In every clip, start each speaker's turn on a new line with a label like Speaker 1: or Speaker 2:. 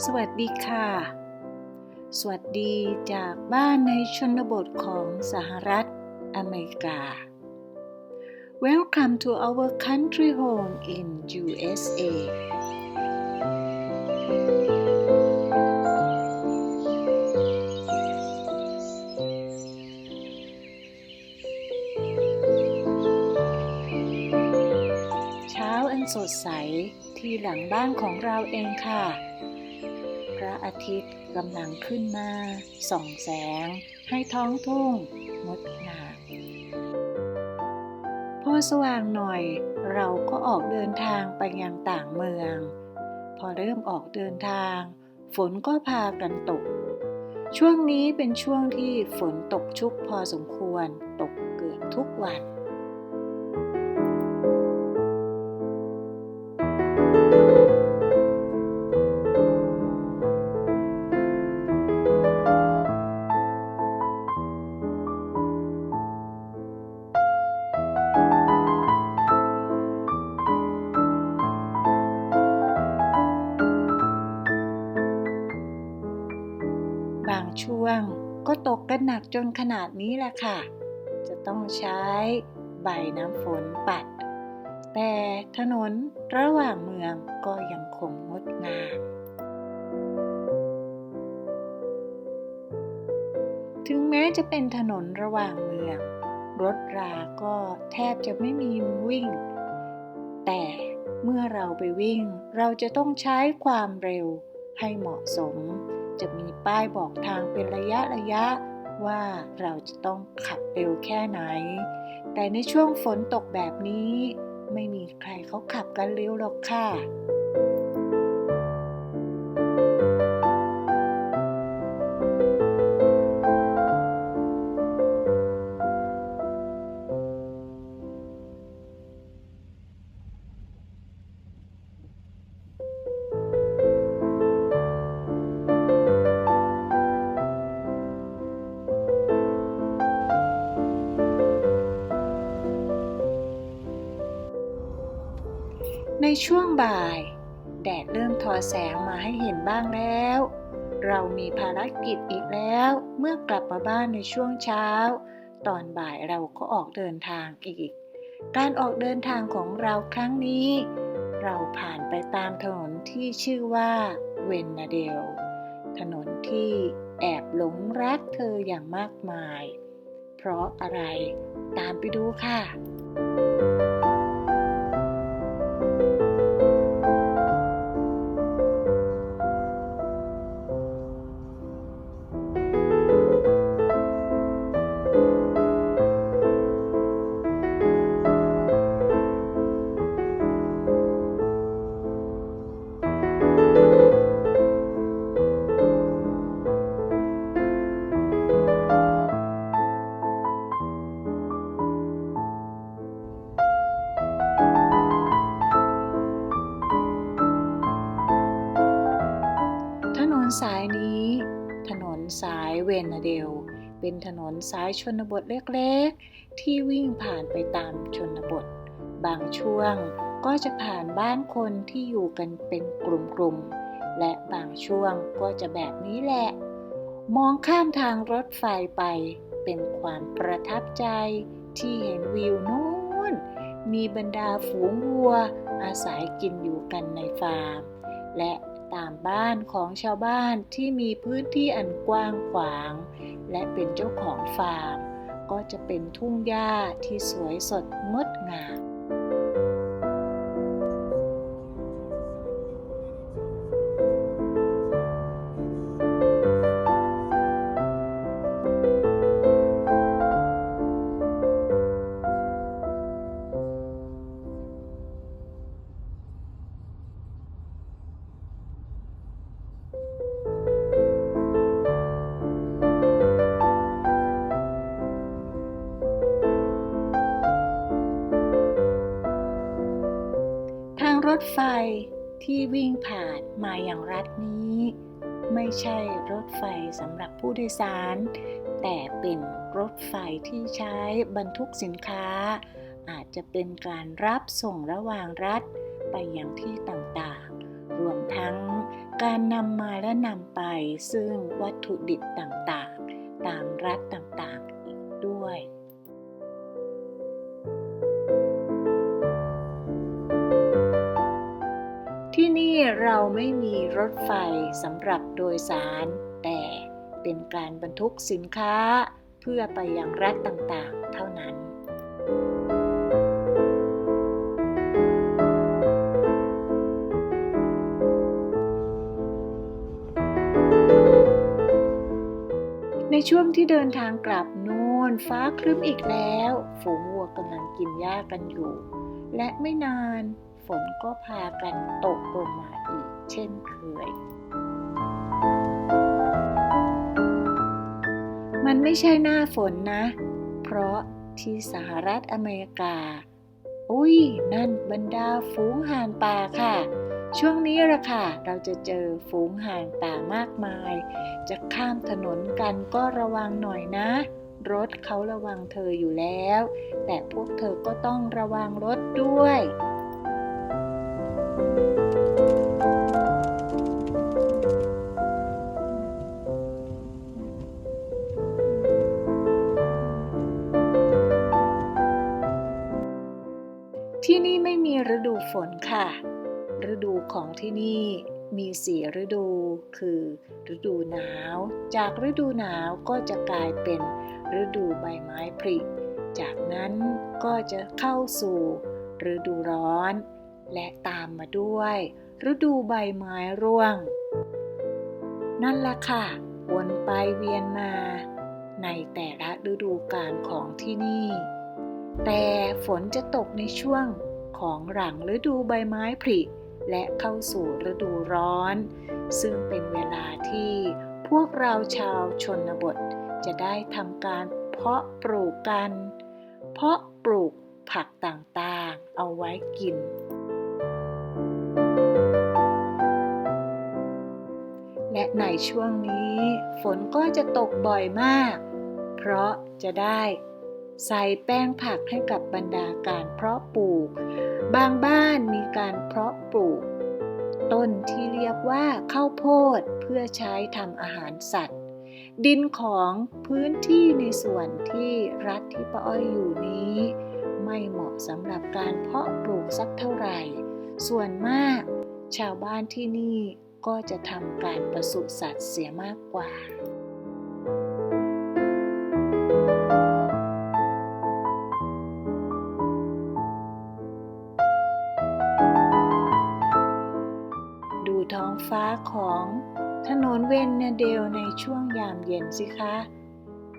Speaker 1: สวัสดีค่ะ สวัสดีจากบ้านในชนบทของสหรัฐอเมริกา Welcome to our country home in USA เช้าอันสดใสที่หลังบ้านของเราเองค่ะพระ อาทิตย์กำลังขึ้นมาส่องแสง ให้ท้องทุ่งงดงามพอสว่างหน่อย เราก็ออกเดินทางไปยังต่างเมือง พอเริ่มออกเดินทาง ฝนก็พากันตก ช่วงนี้เป็นช่วงที่ฝนตกชุกพอสมควรตกเกือบทุกวัน จนขนาดนี้แหละค่ะ จะต้องใช้ใบน้ำฝนปัด แต่ถนนระหว่างเมืองก็ยังคงงดงาม ถึงแม้จะเป็นถนนระหว่างเมือง รถราก็แทบจะไม่มีวิ่ง แต่เมื่อเราไปวิ่งเราจะต้องใช้ความเร็วให้เหมาะสม จะมีป้ายบอกทางเป็นระยะระยะ ว่าเราจะต้องขับเร็วแค่ไหน แต่ในช่วงฝนตกแบบนี้ ไม่มีใครเขาขับกันเร็วหรอกค่ะ ในช่วงบ่าย แดดเริ่มทอแสงมาให้เห็นบ้างแล้ว เรามีภารกิจอีกแล้ว เมื่อกลับมาบ้านในช่วงเช้า ตอนบ่ายเราก็ออกเดินทางอีก การออกเดินทางของเราครั้งนี้ เราผ่านไปตามถนนที่ชื่อว่าเวนนาเดล ถนนที่แอบหลงรักเธออย่างมากมาย เพราะอะไร ตามไปดูค่ะ นนสายนี้ ถนนสายเวนนาเดล เป็นถนนสายชนบทเล็กๆ ที่วิ่งผ่านไปตามชนบท บางช่วงก็จะผ่านบ้านคนที่อยู่กันเป็นกลุ่มๆ และบางช่วงก็จะแบบนี้แหละ มองข้ามทางรถไฟไปเป็นความประทับใจที่เห็นวิวนู้นมีบรรดาฝูงวัวอาศัยกินอยู่กันในฟาร์ม และ ตามบ้านของชาวบ้านที่มีพื้นที่อันกว้างขวาง และเป็นเจ้าของฟาร์ม ก็จะเป็นทุ่งหญ้าที่สวยสดงดงาม ถไฟที่วิ่งผ่านมาอย่างรัฐนี้ ไม่ใช่รถไฟสำหรับผู้โดยสาร แต่เป็นรถไฟที่ใช้บรรทุกสินค้า อาจจะเป็นการรับส่งระหว่างรัฐไปยังที่ต่างๆ รวมทั้งการนำมาและนำไปซึ่งวัตถุดิบต่างๆ ตามรัฐต่างๆ อีกด้วย เราไม่มีรถไฟสำหรับโดยสาร แต่เป็นการบรรทุกสินค้า เพื่อไปยังรัฐต่างๆ เท่านั้น ในช่วงที่เดินทางกลับโน่นฟ้าครึ้มอีกแล้ว ฝูงวัวกำลังกินหญ้ากันอยู่ และไม่นาน ฝนก็พากันตกลงมาอีกเช่นเคย มันไม่ใช่หน้าฝนนะ เพราะที่สหรัฐอเมริกา อุ้ยนั่นบรรดาฝูงห่านป่าค่ะ ช่วงนี้ละค่ะ เราจะเจอฝูงห่านป่ามากมาย จะข้ามถนนกันก็ระวังหน่อยนะรถเขาระวังเธออยู่แล้ว แต่พวกเธอก็ต้องระวังรถด้วย ที่นี่ไม่มีฤดูฝนค่ะ ฤดูของที่นี่มีสี่ฤดู คือ ฤดูหนาว จากฤดูหนาวก็จะกลายเป็นฤดูใบไม้ผลิ จากนั้นก็จะเข้าสู่ฤดูร้อน และตามมาด้วย ฤดูใบไม้ร่วง นั่นละค่ะ วนไปเวียนมา ในแต่ละฤดูกาลของที่นี่ แต่ฝนจะตกในช่วงของหลังฤดูใบไม้ผลิและเข้าสู่ฤดูร้อน ซึ่งเป็นเวลาที่พวกเราชาวชนบท จะได้ทำการเพาะปลูกกัน เพาะปลูกผักต่างๆ เอาไว้กิน และในช่วงนี้ฝนก็จะตกบ่อยมาก เพราะจะได้ ใส่แป้งผักให้กับบรรดาการเพาะปลูก บางบ้านมีการเพาะปลูก ต้นที่เรียกว่าข้าวโพดเพื่อใช้ทำอาหารสัตว์ ดินของพื้นที่ในส่วนที่รัฐที่ป้าอ้อยอยู่นี้ ไม่เหมาะสำหรับการเพาะปลูกสักเท่าไหร่ ส่วนมาก ชาวบ้านที่นี่ก็จะทำการประสุสัตว์เสียมากกว่า ของถนนเวนเนเดลในช่วงยามเย็นสิคะ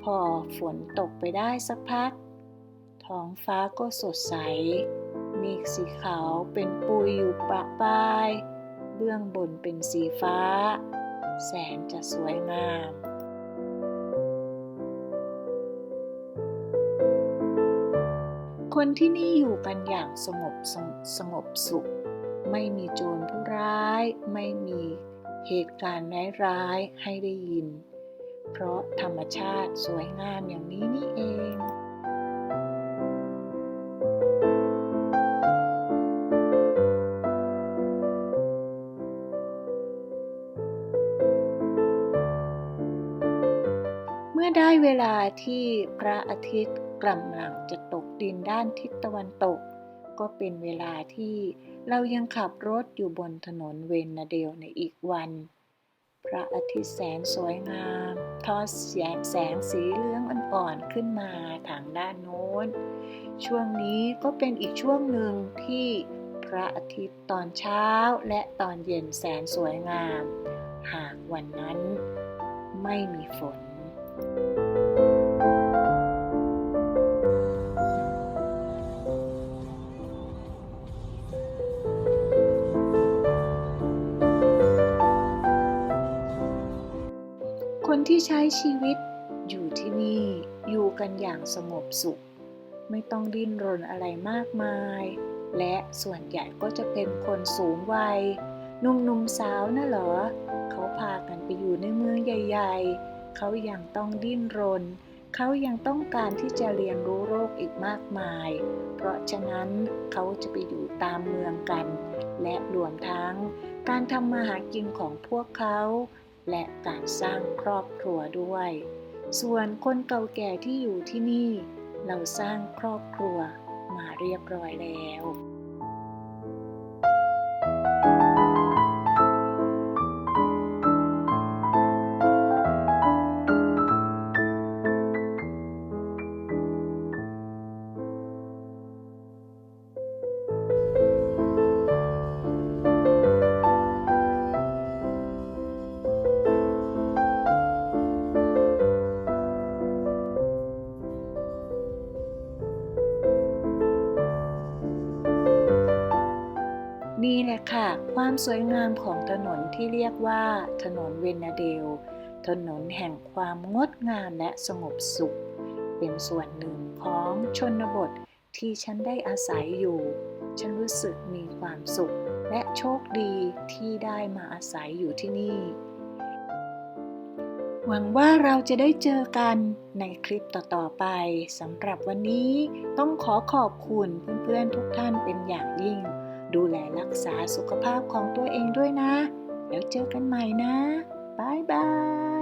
Speaker 1: พอฝนตกไปได้สักพัก ท้องฟ้าก็สดใส เมฆสีขาวเป็นปุยอยู่ปะปาย เบื้องบนเป็นสีฟ้า แสนจะสวยงามคนที่นี่อยู่กันอย่างสงบสงสงบสุข ไม่มีโจรผู้ร้าย ไม่มี เหตุการณ์ร้ายๆให้ได้ยิน เพราะธรรมชาติสวยงามอย่างนี้นี่เองเมื่อได้เวลาที่พระอาทิตย์กำลังจะตกดินด้านทิศตะวันตก ก็เป็นเวลาที่เรายังขับรถอยู่บนถนนเวนนาเดลในอีกวัน พระอาทิตย์แสนสวยงาม ทอดแสงแสงสีเหลืองอ่อนๆขึ้นมาทางด้านโน้น ช่วงนี้ก็เป็นอีกช่วงหนึ่งที่พระอาทิตย์ตอนเช้าและตอนเย็นแสนสวยงาม หากวันนั้นไม่มีฝน คนที่ใช้ชีวิตอยู่ที่นี่อยู่กันอย่างสงบสุข ไม่ต้องดิ้นรนอะไรมากมาย และส่วนใหญ่ก็จะเป็นคนสูงวัยหนุ่มๆสาวนะเหรอ เขาพากันไปอยู่ในเมืองใหญ่ ๆ เขายังต้องดิ้นรน เขายังต้องการที่จะเรียนรู้โลกอีกมากมาย เพราะฉะนั้นเขาจะไปอยู่ตามเมืองกัน และรวมทั้งการทำมาหากินของพวกเขา และการสร้างครอบครัวด้วย ส่วนคนเก่าแก่ที่อยู่ที่นี่ เราสร้างครอบครัวมาเรียบร้อยแล้ว นี่แหละค่ะ ความสวยงามของถนนที่เรียกว่า ถนนเวนาเดล ถนนแห่งความงดงามและสงบสุข เป็นส่วนหนึ่งของชนบทที่ฉันได้อาศัยอยู่ ฉันรู้สึกมีความสุข และโชคดีที่ได้มาอาศัยอยู่ที่นี่ หวังว่าเราจะได้เจอกันในคลิปต่อ ๆ ไปสำหรับวันนี้ต้องขอขอบคุณเพื่อน ๆ ทุกท่านเป็นอย่างยิ่ง ดูแลรักษาสุขภาพของตัวเองด้วยนะ แล้วเจอกันใหม่นะบ๊ายบาย